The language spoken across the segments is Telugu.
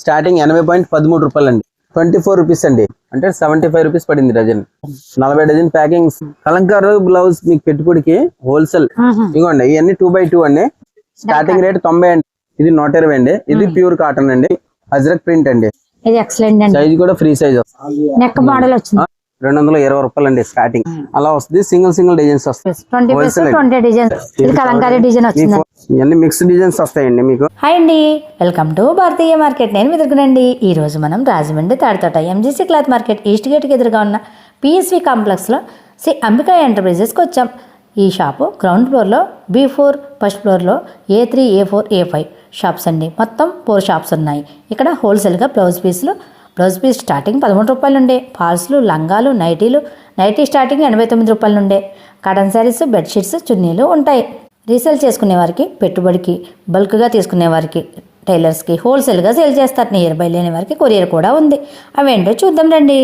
స్టార్టింగ్ ఎనభై పాయింట్ పదమూడు రూపాయలు అండి ట్వంటీ ఫోర్ రూపీస్ అండి. అంటే సెవెంటీ ఫైవ్ రూపీస్ పడింది డజన్. నలభై డజన్ ప్యాకింగ్. కలంకారు బ్లౌజ్ మీకు పెట్టుబడికి హోల్సేల్. ఇదిగోండి ఇవన్నీ టూ బై టూ అండి. స్టార్టింగ్ రేట్ తొంభై అండి. ఇది నూట ఇరవై అండి. ఇది ప్యూర్ కాటన్ అండి. అజ్రక్ ప్రింట్ అండి. సైజ్ కూడా ఫ్రీ సైజ్ నెక్ మోడల్ వచ్చింది. రెండు వందల ఇరవై రూపాయలు అండి స్టార్టింగ్ అలా వస్తుంది. సింగిల్ సింగిల్ డిజైన్స్ వస్తాయి. Twenty piece Wholesale. Twenty design ఇది కలంకారీ డిజైన్ వచ్చింది మీకు ఇవన్నీ మిక్స్డ్ డిజైన్స్ వస్తాయండి మీకు. హాయ్ అండి. వెల్కమ్ టు భారతీయ మార్కెట్ నేను వెతుకునండి. ఈ రోజు మనం Rajahmundry Taditota MGC cloth market east గేట్కి ఎదురుగా ఉన్న పిఎస్వి కాంప్లెక్స్లో శ్రీ అంబికా ఎంటర్ప్రైజెస్కి వచ్చాం. ఈ షాపు గ్రౌండ్ ఫ్లోర్లో బీ ఫోర్ ఫస్ట్ ఫ్లోర్లో A three A four A five shops అండి. మొత్తం ఫోర్ షాప్స్ ఉన్నాయి. ఇక్కడ హోల్సేల్గా బ్లౌజ్ పీసులు బ్లౌజ్ పీస్ స్టార్టింగ్ పదమూడు రూపాయలు ఉండే ఫాల్స్లు లంగాలు నైటీలు నైటీ స్టార్టింగ్ ఎనభై తొమ్మిది రూపాయలు ఉండే కాటన్ శారీస్ బెడ్షీట్స్ చున్నీలు ఉంటాయి. రీసేల్ చేసుకునే వారికి పెట్టుబడికి బల్క్గా తీసుకునే వారికి టైలర్స్కి హోల్సేల్గా సేల్ చేస్తారు. నియర్ బై లేని వారికి కొరియర్ కూడా ఉంది. అవేంటో చూద్దాం రండి.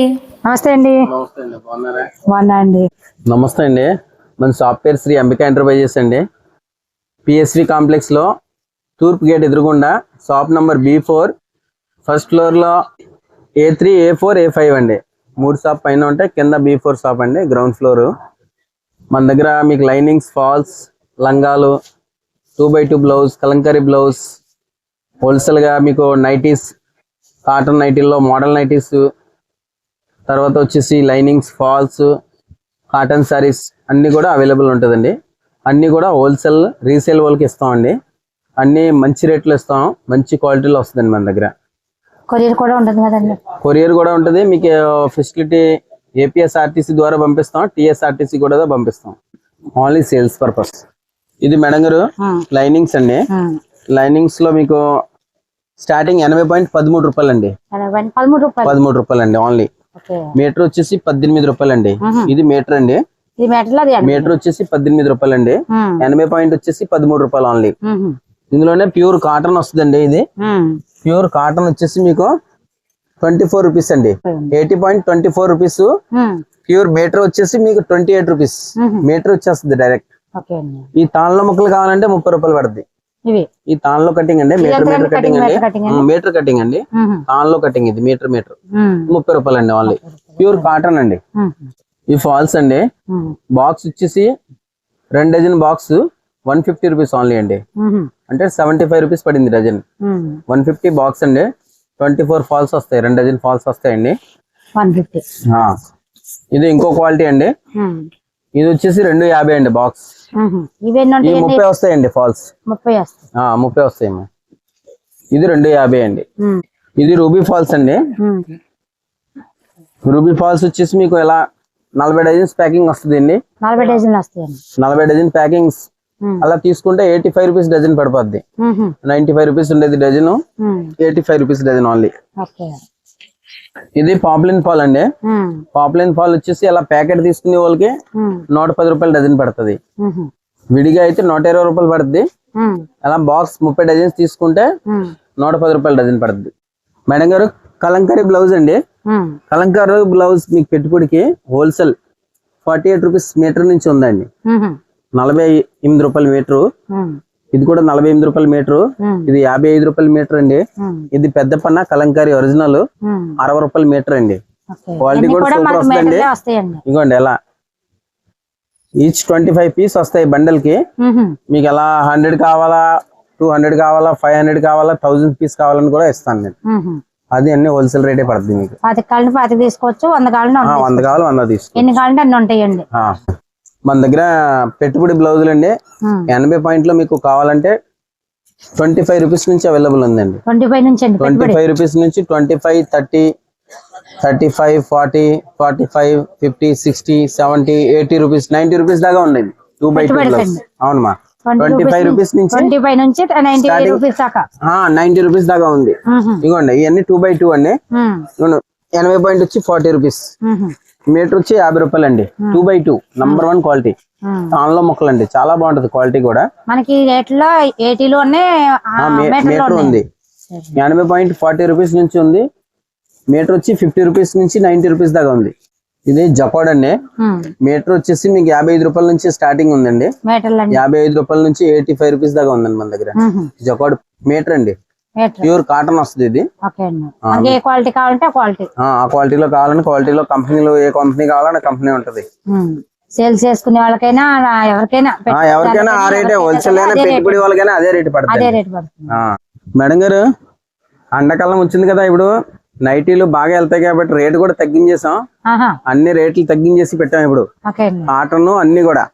నమస్తే అండి. నమస్తే అండి బాగున్నారా? బాగున్నా అండి. నమస్తే అండి. మన షాప్ పేరు శ్రీ అంబికా ఎంటర్ప్రైజెస్ అండి. పిఎస్వి కాంప్లెక్స్లో తూర్పు గేట్ ఎదురుగుండా shop number B four first ఫ్లోర్లో A three A four A five అండి. మూడు షాప్ పైన ఉంటే కింద బి ఫోర్ షాప్ అండి. గ్రౌండ్ ఫ్లోర్ మన దగ్గర మీకు లైనింగ్స్ ఫాల్స్ లంగాలు two by two blouse kalamkari blouse హోల్సేల్గా మీకు నైటీస్ కాటన్ నైటీల్లో మోడల్ నైటీస్ తర్వాత వచ్చేసి లైనింగ్స్ ఫాల్స్ కాటన్ సారీస్ అన్నీ కూడా అవైలబుల్ ఉంటుందండి. అన్నీ కూడా హోల్సేల్ రీసేల్ వాళ్ళకి ఇస్తామండి. అన్నీ మంచి రేట్లు ఇస్తాం. మంచి క్వాలిటీలో వస్తుందండి మన దగ్గర. కొరియర్ కూడా ఉంటుంది కదండి. కొరియర్ కూడా ఉంటుంది. మీకు ఫెసిలిటీ ఏపీఎస్ఆర్టీసీ ద్వారా పంపిస్తాం. టీఎస్ఆర్టీసీ కూడా పంపిస్తాం. ఓన్లీ సేల్స్ పర్పస్ ఇది మేడం గారు లైనింగ్స్ అండి. లైనింగ్స్లో మీకు స్టార్టింగ్ ఎనభై పాయింట్ పదమూడు రూపాయలు అండి పదమూడు రూపాయలు. అండి ఓన్లీ మీటర్ వచ్చేసి పద్దెనిమిది రూపాయలు అండి ఇది మీటర్ అండి. మీటర్ వచ్చేసి పద్దెనిమిది రూపాయలు అండి ఎనభై పాయింట్ వచ్చేసి పదమూడు రూపాయలు ఓన్లీ ఇందులోనే ప్యూర్ కాటన్ వస్తుందండి ఇది. ప్యూర్ కాటన్ వచ్చేసి మీకు ట్వంటీ ఫోర్ రూపీస్ అండి. Eighty point twenty four rupees. Pure metre వచ్చేసి మీకు ట్వంటీ ఎయిట్ రూపీస్. మీటర్ వచ్చేస్తుంది డైరెక్ట్. ఈ తాళ్ళ ముక్కలు కావాలంటే ముప్పై రూపాయలు పడుతుంది ఈ తాళ్ళలో కటింగ్ అండి. మీటర్ మీటర్ కటింగ్ అండి? మీటర్ కటింగ్ అండి. తాళ్ళలో కటింగ్ ఇది మీటర్ మీటర్. ముప్పై రూపాయలు అండి ఓన్లీ ప్యూర్ కాటన్ అండి. ఈ ఫాల్స్ అండి. బాక్స్ వచ్చేసి రెండు dozen box one fifty rupees only అండి. అంటే సెవెంటీ ఫైవ్ రూపీస్ పడింది డజన్. వన్ ఫిఫ్టీ బాక్స్ అండి. ట్వంటీ ఫోర్ ఫాల్స్ వస్తాయి. రెండు డజన్ ఫాల్స్ వస్తాయండి. వన్ ఫిఫ్టీ ఆ. ఇది ఇంకో క్వాలిటీ అండి. ఉమ్, ఇది వచ్చేసి రెండు యాభై అండి బాక్స్ ముప్పై వస్తాయండి ఫాల్స్ ముప్పై వస్తాయి. ముప్పై వస్తాయమ్మా. ఇది రెండు యాభై అండి. ఉమ్, ఇది రూబీ ఫాల్స్ అండి. ఉమ్, రూబీ ఫాల్స్ వచ్చేసి మీకు ఇలా నలభై డజన్స్ ప్యాకింగ్ డజన్లు వస్తాయండి. నలభై డజన్ ప్యాకింగ్స్ అలా తీసుకుంటే ఎయిటీ ఫైవ్ రూపీస్ డజన్ పడిపోద్ది. నైన్టీ ఫైవ్ రూపీస్ ఉండేది dozen eighty five rupees dozen only ఇది పాపులిన్ పాల్ అండి. పాపులిన్ పాల్ వచ్చేసి అలా ప్యాకెట్ తీసుకునే వాళ్ళకి నూట పది రూపాయలు డజన్ పడుతుంది. విడిగా అయితే నూట ఇరవై రూపాయలు పడుతుంది అలా బాక్స్ ముప్పై డజన్స్ తీసుకుంటే నూట పది రూపాయలు డజన్ పడుతుంది మేడం గారు కలంకారీ బ్లౌజ్ అండి. కలంకారీ బ్లౌజ్ మీకు పెట్టుబడికి wholesale forty eight rupees metre నుంచి ఉందండి. నలభై ఎనిమిది రూపాయల మీటరు. ఇది కూడా నలభై ఎనిమిది రూపాయల మీటరు. ఇది యాభై ఐదు రూపాయల మీటర్ అండి. ఇది పెద్ద పన్న కలంకారీ ఒరిజినల్ అరవై రూపాయల మీటర్ అండి. క్వాలిటీ కూడా సూపర్ వస్తుందండి వస్తాయండి. ఇదిగోండి ఎలా? ఈచ్ ట్వంటీ ఫైవ్ పీస్ వస్తాయి బండల్కి మీకు ఎలా హండ్రెడ్ కావాలా టూ హండ్రెడ్ కావాలా ఫైవ్ హండ్రెడ్ కావాలా థౌజండ్ పీస్ కావాలని కూడా ఇస్తాను నేను. అది అన్ని హోల్సేల్ రేటే పడుతుంది మీకు. పాతి కాళ్ళని పాతి తీసుకోవచ్చు వంద కాళ్ళని ఆ, వంద కావాలి వంద తీసుకో ఎన్ని కాళ్ళని అన్ని ఉంటాయండి. మన దగ్గర పెట్టుబడి బ్లౌజులు అండి. ఎనభై పాయింట్లో మీకు కావాలంటే ట్వంటీ ఫైవ్ రూపీస్ నుంచి అవైలబుల్ ఉందండి. ట్వంటీ ఫైవ్ నుంచి ట్వంటీ ఫైవ్ రూపీస్ నుంచి twenty five thirty thirty five forty forty five fifty sixty seventy eighty rupees ninety rupees దాకా ఉండేది టూ బై టూ బ్లౌజ్. అవునమ్మా. ట్వంటీ ఫైవ్ రూపీస్ నుంచి నైన్టీ రూపీస్ దాకా. ఉంది. ఉహు, ఇదిగోండి ఇవన్నీ టూ బై టూ అండి. ఎనభై పాయింట్ వచ్చి ఫార్టీ రూపీస్. మీటర్ వచ్చి యాభై రూపాయలు అండి two by two number one quality. ఆన్లో మొక్కలు అండి చాలా బాగుంటది క్వాలిటీ కూడా. మనకి మీటర్ ఉంది. ఎనభై పాయింట్ ఫార్టీ రూపీస్ నుంచి ఉంది. మీటర్ వచ్చి ఫిఫ్టీ రూపీస్ నుంచి నైన్టీ రూపీస్ దాకా ఉంది. ఇది జకోడ్ అండి మీటర్ వచ్చేసి మీకు యాభై ఐదు రూపాయల నుంచి స్టార్టింగ్ ఉందండి. యాభై ఐదు రూపాయల నుంచి ఎయిటీ ఫైవ్ రూపీస్ దాకా ఉందండి మన దగ్గర. జకోడ్ మీటర్ అండి. ప్యూర్ కాటన్ వస్తుంది ఇది. ఏ క్వాలిటీ కావాలంటే క్వాలిటీ. ఆ ఆ క్వాలిటీలో కావాలని క్వాలిటీలో కంపెనీలో ఏ కంపెనీ కావాలని కంపెనీ ఉంటది. సేల్స్ చేసుకునే వాళ్ళకైనా ఎవరికైనా ఎవరికైనా ఆ రేటే హోల్సేల్ అయినా. పెట్టుబడి వాళ్ళకైనా అదే రేటు అదే పడుతుంది రేట్ పడుతుంది. ఆ. మేడం గారు ఎండాకాలం వచ్చింది కదా ఇప్పుడు నైటీలు బాగా వెళ్తాయి కాబట్టి రేటు కూడా తగ్గించేసాం. అన్ని రేట్లు తగ్గించేసి పెట్టాం ఇప్పుడు. కాటన్ అన్ని కూడా.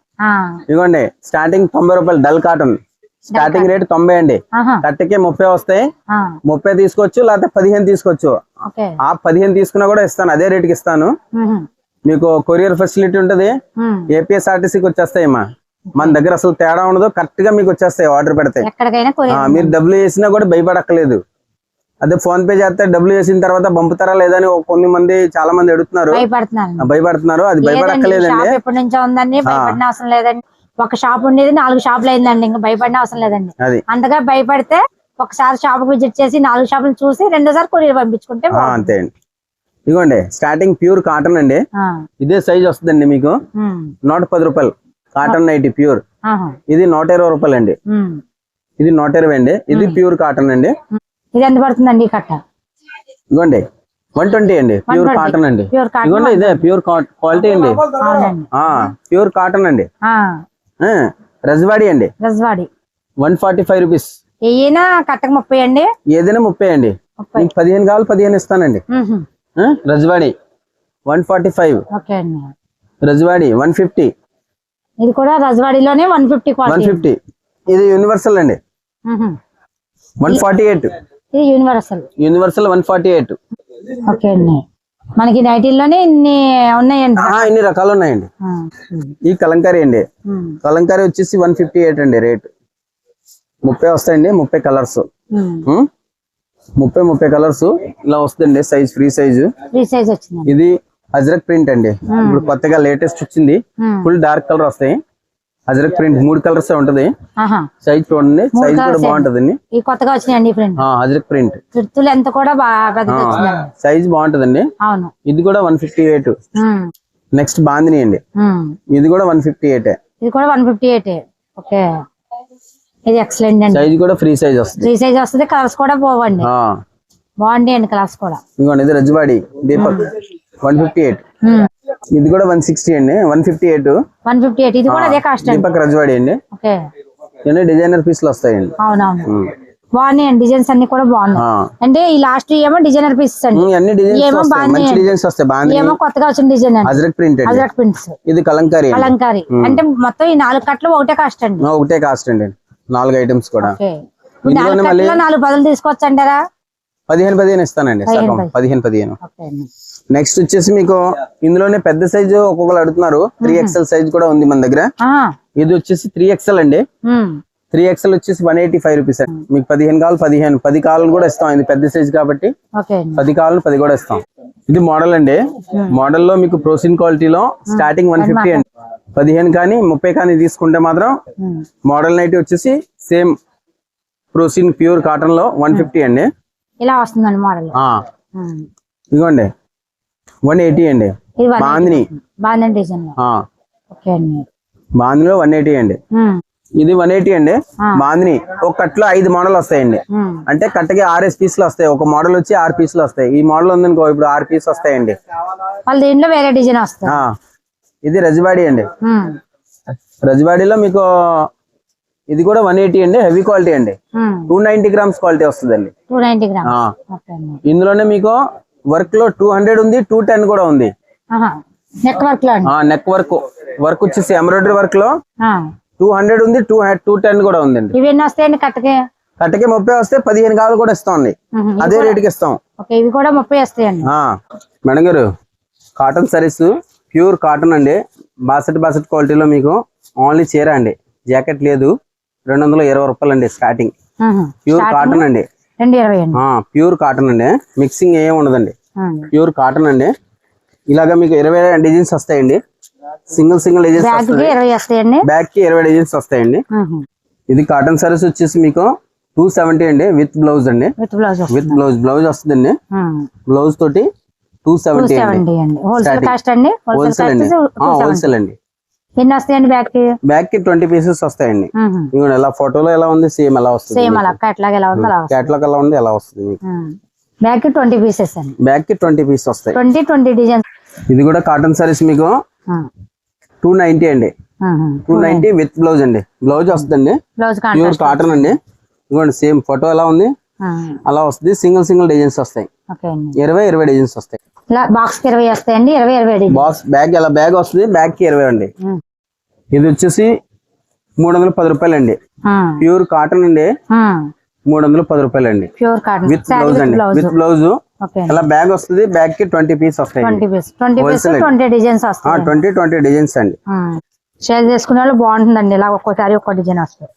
ఇదిగోండి స్టార్టింగ్ తొంభై రూపాయలు డల్ కాటన్. స్టార్టింగ్ రేట్ తొంభై అండి. కట్టకి ముప్పై వస్తాయి. ముప్పై తీసుకోవచ్చు లేకపోతే పదిహేను తీసుకోవచ్చు. ఆ పదిహేను తీసుకున్నా కూడా ఇస్తాను అదే రేటుకి ఇస్తాను. మ్మ్. మీకు కొరియర్ ఫెసిలిటీ ఉంటుంది. ఏపీఎస్ఆర్టీసీకి వచ్చేస్తాయి అమ్మా మన దగ్గర అసలు తేడా ఉండదు కరెక్ట్గా మీకు వచ్చేస్తాయి ఆర్డర్ పెడితే. మీరు డబ్బులు వేసినా కూడా భయపడక్కలేదు. అదే ఫోన్ పే చేస్తే డబ్బులు వేసిన తర్వాత పంపుతారా లేదని కొన్ని మంది చాలా మంది అడుగుతున్నారు. భయపడుతున్నారు. అది లేదండి భయపడక్కలేదండి. ఒక షాప్ ఉండేది నాలుగు షాపులు అయిందండి. ఇంకా భయపడిన అవసరం లేదండి. అంతగా భయపడితే ఒకసారి షాప్ విజిట్ చేసి నాలుగు షాపులు చూసి రెండోసారి కొరియర్ పంపించుకుంటే అంతే అండి. ఇదిగోండి స్టార్టింగ్ ప్యూర్ కాటన్ అండి. ఇదే సైజ్ వస్తుందండి మీకు. నూట పది రూపాయలు. కాటన్ నైటీ ప్యూర్ ఇది నూట ఇరవై రూపాయలు అండి. ఇది నూట ఇరవై అండి. ఇది ప్యూర్ కాటన్ అండి. ఇది ఎంత పడుతుందండి కట్ట? ఇదిగోండి వన్ ట్వంటీ అండి. ప్యూర్ 120. కాటన్ అండి. ఇదిగోండి ఇదే ప్యూర్ క్వాలిటీ అండి. ప్యూర్ కాటన్ అండి. రజవాడి అండి. Rajwadi. One forty five rupees. ఈయన కట్టకు ముప్పై అండి? ఏదైనా ముప్పై అండి. మీకు పదిహేను కావాలి పదిహేను ఇస్తానండి. Rajwadi. One forty five. Rajwadi one fifty. ఇది కూడా రజ్వాడిలోనే వన్ ఫిఫ్టీ వన్ ఫిఫ్టీ. ఇది యూనివర్సల్ అండి. One forty eight. ఇది universal. Universal one forty eight. Okay అండి. మనకి నైటీల్లోనే ఇన్ని ఉన్నాయండి ఇన్ని రకాలు ఉన్నాయండి ఈ కలంకారీ అండి. కలంకారీ వచ్చేసి వన్ ఫిఫ్టీ ఎయిట్ అండి రేట్. ముప్పై వస్తాయండి ముప్పై కలర్స్. ముప్పై ముప్పై కలర్స్ ఇలా వస్తుందండి size free size. Free size వచ్చిందండి. ఇది అజ్రక్ ప్రింట్ అండి. ఇప్పుడు కొత్తగా లేటెస్ట్ వచ్చింది. ఫుల్ డార్క్ కలర్ వస్తాయి. అజ్రక్ ప్రింట్ మూడు కలర్స్ ఉంటది? సైజ్ చూడండి సైజ్ కూడా బాగుంటదండి. ఈ కొత్తగా వచ్చినాయండి ప్రింట్. అజ్రక్ ప్రింట్. ఫిఫ్త్ ఎంత కూడా బాగా సైజ్ బాగుంటదండి. అవును. ఇది కూడా one fifty eight. Next bandhani అండి. ఇది కూడా వన్ ఫిఫ్టీ ఎయిట్. ఇది కూడా వన్ ఫిఫ్టీ ఎయిట్. ఓకే. ఇది ఎక్సలెంట్ అండి. సైజ్ కూడా ఫ్రీ సైజ్ వస్తుంది. ఫ్రీ సైజ్ వస్తుంది కలర్స్ కూడా పోవండి. బాగుంటాయండి కలర్స్ కూడా. ఇదిగోండి ఇది Rajwadi Deepak. One fifty eight. ఇది కూడా వన్ సిక్స్టీ అండి. One fifty eight one fifty eight ఇది కూడా అదే కాస్ట్ అండి. దీపక్ రజ్వాడి అండి. ఓకే. డిజైనర్ పీస్లు వస్తాయండి. అవునవును. బాగున్నాయండి డిజైన్స్ అన్ని కూడా బాగున్నాయి. అంటే ఈ లాస్ట్ ఏమో డిజైనర్ పీసెస్ అండి. ఏమో. డిజైన్స్ వస్తాయి. ఏమో కొత్తగా వచ్చిన design Ajrak print Ajrak prints ఇది కలంకారీ అండి. అలంకారి అంటే మొత్తం ఈ నాలుగు కట్టలు ఒకటే కాస్ట్ అండి. ఒకటే కాస్ట్ అండి. నాలుగు ఐటమ్స్ కూడా. నాలుగు మళ్ళీ కట్టలు నాలుగు బదులు తీసుకోవచ్చు అంటారా పదిహేను పదిహేను ఇస్తానండి పదిహేను. పదిహేను నెక్స్ట్ వచ్చేసి మీకు ఇందులోనే పెద్ద సైజు ఒక్కొక్కరు అడుగుతున్నారు. త్రీ ఎక్స్ఎల్ సైజ్ కూడా ఉంది మన దగ్గర. ఇది వచ్చేసి త్రీ ఎక్స్ఎల్ అండి. త్రీ ఎక్స్ఎల్ వచ్చేసి వన్ ఎయిటీ ఫైవ్ రూపీస్ అండి మీకు పదిహేను కావాలి పదిహేను. పది కావాలని కూడా ఇస్తాం. ఇది పెద్ద సైజ్ కాబట్టి పది కావాలని పది కూడా ఇస్తాం. ఇది మోడల్ అండి. మోడల్లో మీకు ప్రోసిన్ క్వాలిటీలో స్టార్టింగ్ వన్ ఫిఫ్టీ అండి. పదిహేను కానీ ముప్పై కానీ తీసుకుంటే మాత్రం. మోడల్ నైట్ వచ్చేసి సేమ్ ప్రోసిన్ ప్యూర్ కాటన్లో వన్ ఫిఫ్టీ అండి. ఇలా వస్తుందండి మోడల్ వన్ ఎయిటీ అండి. వన్ బాందిని. డిజైన్ ఓకే అండి. వన్ ఎయిటీ అండి. ఇది వన్ ఎయిటీ అండి. ఆ. బాందిని ఒక కట్లో ఐదు మోడల్ వస్తాయండి. అంటే కట్టకి ఆర్ఎస్ పీసులు వస్తాయి. ఒక మోడల్ వచ్చి ఆరు పీసులు వస్తాయి. ఈ మోడల్ ఉందనుకో ఇప్పుడు ఆరు పీస్ వస్తాయండి. వాళ్ళ దీంట్లో వేరే డిజైన్ వస్తుంది ఆ, ఇది రజవాడి అండి. రజవాడిలో మీకు ఇది కూడా వన్ ఎయిటీ అండి. హెవీ క్వాలిటీ అండి. Two ninety grams quality okay అండి. ఇందులోనే మీకు వర్క్లో టూ హండ్రెడ్ ఉంది టూ టెన్ కూడా ఉంది. Neck work neck work work వచ్చేసి ఎంబ్రాయిడరీ వర్క్లో. టూ హండ్రెడ్ ఉంది టూ టూ టెన్ కూడా ఉందండి. ఇవి ఎన్ని వస్తాయండి కట్టకి? కట్టకి ముప్పై వస్తే పదిహేను కావాలి కూడా ఇస్తాం అండి. అదే రేటుకి ఇస్తాం. ఇవి కూడా ముప్పై వస్తాయండి. మేడం గారు కాటన్ సారీస్ ప్యూర్ కాటన్ అండి. బాసెట్ బాసెట్ క్వాలిటీలో మీకు ఓన్లీ చీర అండి. జాకెట్ లేదు రెండు వందల ఇరవై రూపాయలు అండి స్టార్టింగ్. ప్యూర్ కాటన్ అండి. రెండు ఇరవై అండి. ఆ, ప్యూర్ కాటన్ అండి. మిక్సింగ్ ఏం ఉండదండి. ప్యూర్ కాటన్ అండి. ఇలాగా మీకు ఇరవై డిజైన్స్ వస్తాయండి. సింగిల్ సింగిల్ డిజైన్స్ బ్యాగ్కి ఇరవై వస్తాయండి. బ్యాక్కి ఇరవై డిజైన్స్ వస్తాయండి. ఇది కాటన్ సారీస్ వచ్చేసి మీకు టూ సెవెంటీ అండి విత్ బ్లౌజ్ అండి. With blouse with blouse blouse వస్తుందండి. బ్లౌజ్ తోటి టూ సెవెంటీ అండి. హోల్సేల్ అండి. హోల్సేల్ అండి. ఎన్ని వస్తాయండి బ్యాగ్కి బ్యాగ్కి ట్వంటీ పీసెస్ వస్తాయండి. ఇదిగోండి ఎలా ఫోటోలో ఎలా ఉంది సేమ్ ఎలా వస్తుంది సేమ్ అలా అక్క ఎట్లాగ ఎలా ఉందో అలా క్యాట్లాగ్ ఎలా ఉంది ఎలా వస్తుంది బ్యాగ్కి ట్వంటీ పీసెస్ అండి. బ్యాగ్కి ట్వంటీ పీస్ వస్తాయి. Twenty twenty designs. ఇది కూడా కాటన్ సారీస్ మీకు టూ నైన్టీ అండి. టూ నైన్టీ విత్ బ్లౌజ్ అండి. బ్లౌజ్ వస్తుందండి. బ్లౌజ్ ప్యూర్ కాటన్ అండి. ఇదిగోండి సేమ్ ఫోటో ఎలా ఉంది అలా వస్తుంది. సింగిల్ సింగిల్ డిజైన్స్ వస్తాయి. ఇరవై ఇరవై డిజైన్స్ వస్తాయి. ఇలా బాక్స్కి ఇరవై వస్తాయండి ఇరవై ఇరవై బాక్స్ బ్యాగ్ ఎలా బ్యాగ్ వస్తుంది బ్యాగ్కి ఇరవై అండి. ఇది వచ్చేసి మూడు వందల పది రూపాయలు అండి. ప్యూర్ కాటన్ అండి మూడు వందల పది రూపాయలు అండి ప్యూర్ కాటన్ విత్ బ్లౌజ్ అండి విత్ బ్లౌజ్ అలా బ్యాగ్ వస్తుంది బ్యాగ్కి ట్వంటీ పీస్ వస్తాయి ట్వంటీ అండి. డిజైన్స్ వస్తాయి. ట్వంటీ ట్వంటీ డిజైన్స్ అండి. షేర్ చేసుకునే వాళ్ళు బాగుంటుందండి. ఇలా ఒక్కోసారి ఒక్కో డిజైన్ వస్తుంది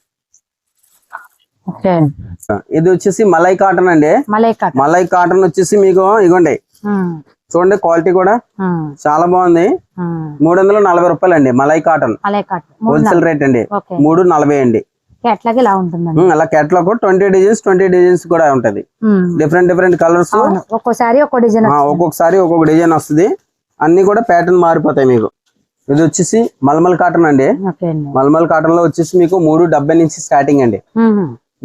ఇది వచ్చేసి మలై కాటన్ అండి. మలై కాటన్ మలై కాటన్ వచ్చేసి మీకు ఇగోండి. చూడండి క్వాలిటీ కూడా చాలా బాగుంది. మూడు వందల నలభై రూపాయలు అండి మలై కాటన్. హోల్సేల్ రేట్ అండి. మూడు నలభై అండి. ఇలా అలా catalogue twenty designs twenty designs కూడా ఉంటది. డిఫరెంట్ డిఫరెంట్ కలర్స్ అవును ఒక్కోసారి ఒక్కో డిజైన్ ఒక్కొక్కసారి ఒక్కొక్క డిజైన్ వస్తుంది. అన్ని కూడా ప్యాటర్న్ మారిపోతాయి మీకు. ఇది వచ్చేసి మల్మల్ కాటన్ అండి. మల్మల్ కాటన్లో వచ్చేసి మీకు మూడు డెబ్బై నుంచి స్టార్టింగ్ అండి.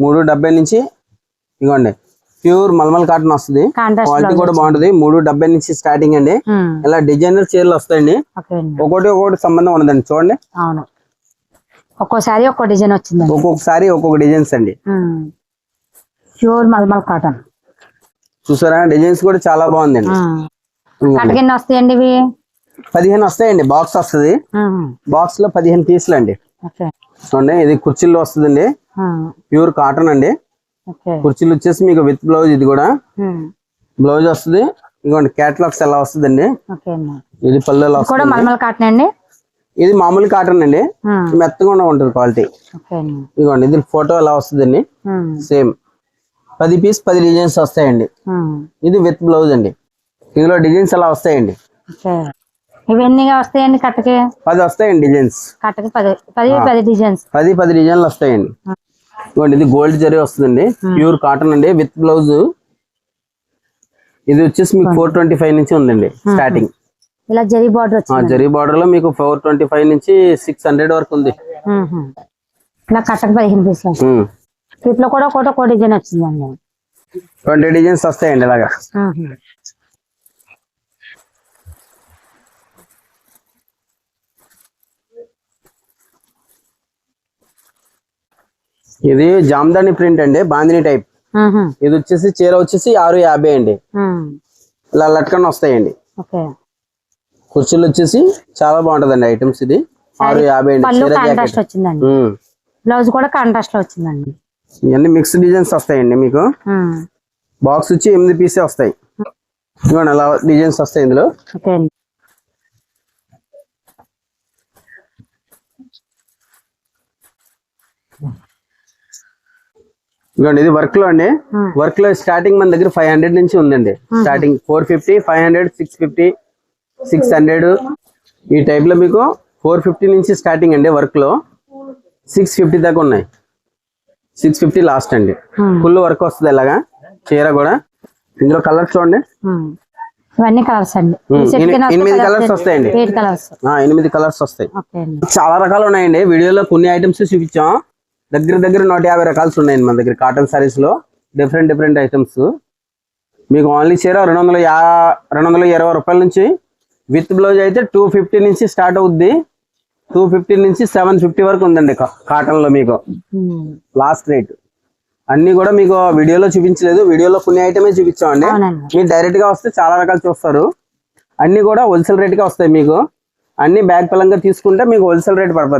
మూడు డెబ్బై నుంచి ఇగోండి. ప్యూర్ మల్మల్ కాటన్ వస్తుంది. క్వాలిటీ కూడా బాగుంటది. మూడు డెబ్బై నుంచి స్టార్టింగ్ అండి. ఇలా డిజైనర్ చీరలు వస్తాయండి. ఒకటి ఒకటి సంబంధం ఉండదండి. చూడండి. ఒక్కోసారి ఒక్కో డిజైన్ వచ్చిందండి. ఒక్కొక్కసారి ఒక్కొక్క డిజైన్స్ అండి. Pure mulmul cotton. చూసారా? డిజైన్స్ కూడా చాలా బాగుందండి. కటకిన్ని వస్తాయండి ఇవి? పదిహేను వస్తాయండి. బాక్స్ వస్తుంది. బాక్స్లో పదిహేను పీసులు అండి చూడండి. ఇది కుర్చీల్లో వస్తుందండి. ప్యూర్ కాటన్ అండి. కుర్చీలు వచ్చేసి మీకు విత్ బ్లౌజ్ ఇది కూడా. బ్లౌజ్ వస్తుంది. ఇదిగోండి క్యాటలాగ్స్ ఎలా వస్తుందండి? ఇది పల్లెలో కూడా వస్తుంది మల్మల్ కాటన్ అండి? ఇది మామూలు కాటన్ అండి. మెత్తగా ఉంటుంది క్వాలిటీ ఇదిగోండి ఇది ఫోటో ఎలా వస్తుందండి? సేమ్ పది పీస్ పది డిజైన్స్ వస్తాయండి. ఇది విత్ బ్లౌజ్ అండి. ఇందులో డిజైన్స్ ఎలా వస్తాయండి? ఇవన్నీ వస్తాయండి కట్టకి పది వస్తాయండి డిజైన్స్ కట్టకి పది పది పది డిజైన్స్ పది పది డిజైన్లు వస్తాయండి. ఇదిగోండి ఇది గోల్డ్ జరీ వస్తుందండి. ప్యూర్ కాటన్ అండి విత్ బ్లౌజ్. ఇది వచ్చేసి మీకు ఫోర్ ట్వంటీ ఫైవ్ నుంచి ఉందండి స్టార్టింగ్ ఇలా జరీ బార్డర్ జరీ బార్డర్లో మీకు ఫోర్ ట్వంటీ ఫైవ్ నుంచి సిక్స్ హండ్రెడ్ వరకు ఉంది. ఇలా కట్టకి పదిహేను పీసులు కూడా ఒకటి డిజైన్ వచ్చిందండి. ట్వంటీ డిజైన్స్ వస్తాయండి ఇలాగా. ఇది జామ్దాని ప్రింట్ అండి బాందిని టైప్. ఇది వచ్చేసి చీర వచ్చేసి ఆరు యాభై అండి. ఇలా లట్కన్ వస్తాయండి. కుర్చీలు వచ్చేసి చాలా బాగుంటదండి ఐటమ్స్ ఇది. ఆరు యాభై అండి బ్లౌజ్ కూడా కాంట్రాస్ట్లో వచ్చిందండి. ఇవన్నీ మిక్స్ డిజైన్స్ వస్తాయండి మీకు. బాక్స్ వచ్చి ఎనిమిది పీసే వస్తాయి. ఇవ్వండి అలా డిజైన్స్ వస్తాయి ఇందులో. ఇవ్వండి ఇది వర్క్లో అండి. వర్క్లో స్టార్టింగ్ మన దగ్గర ఫైవ్ హండ్రెడ్ నుంచి ఉందండి. Starting four fifty five hundred six fifty six hundred ఈ టైప్లో మీకు ఫోర్ ఫిఫ్టీ నుంచి స్టార్టింగ్ అండి వర్క్లో. సిక్స్ ఫిఫ్టీ దాకా ఉన్నాయి. సిక్స్ ఫిఫ్టీ లాస్ట్ అండి. ఫుల్ వర్క్ వస్తుంది ఇలాగా. చీర కూడా. ఇందులో కలర్స్ చూడండి. ఇవన్నీ కలర్స్ అండి. ఎనిమిది వస్తాయండి. కలర్స్ ఆ, ఎనిమిది కలర్స్ వస్తాయి. చాలా రకాలు ఉన్నాయండి. వీడియోలో కొన్ని ఐటమ్స్ చూపించాం. దగ్గర దగ్గర నూట యాభై రకాల్స్ ఉన్నాయండి మన దగ్గర. కాటన్ సారీస్లో డిఫరెంట్ డిఫరెంట్ ఐటమ్స్ మీకు ఓన్లీ చీర రెండు వందల యా రెండు వందల ఇరవై రూపాయల నుంచి విత్ బ్లౌజ్ అయితే టూ ఫిఫ్టీ నుంచి స్టార్ట్ అవుద్ది. టూ ఫిఫ్టీ నుంచి సెవెన్ ఫిఫ్టీ వరకు ఉందండి కాటన్లో మీకు. లాస్ట్ రేట్ అన్ని కూడా మీకు వీడియోలో చూపించలేదు. వీడియోలో కొన్ని ఐటమే చూపించామండి. మీరు డైరెక్ట్గా వస్తే చాలా రకాలు చూస్తారు. అన్ని కూడా హోల్సేల్ రేట్గా వస్తాయి మీకు. అన్ని బ్యాగ్ పలంగా తీసుకుంటే మీకు హోల్సేల్ రేట్ పడుతుంది.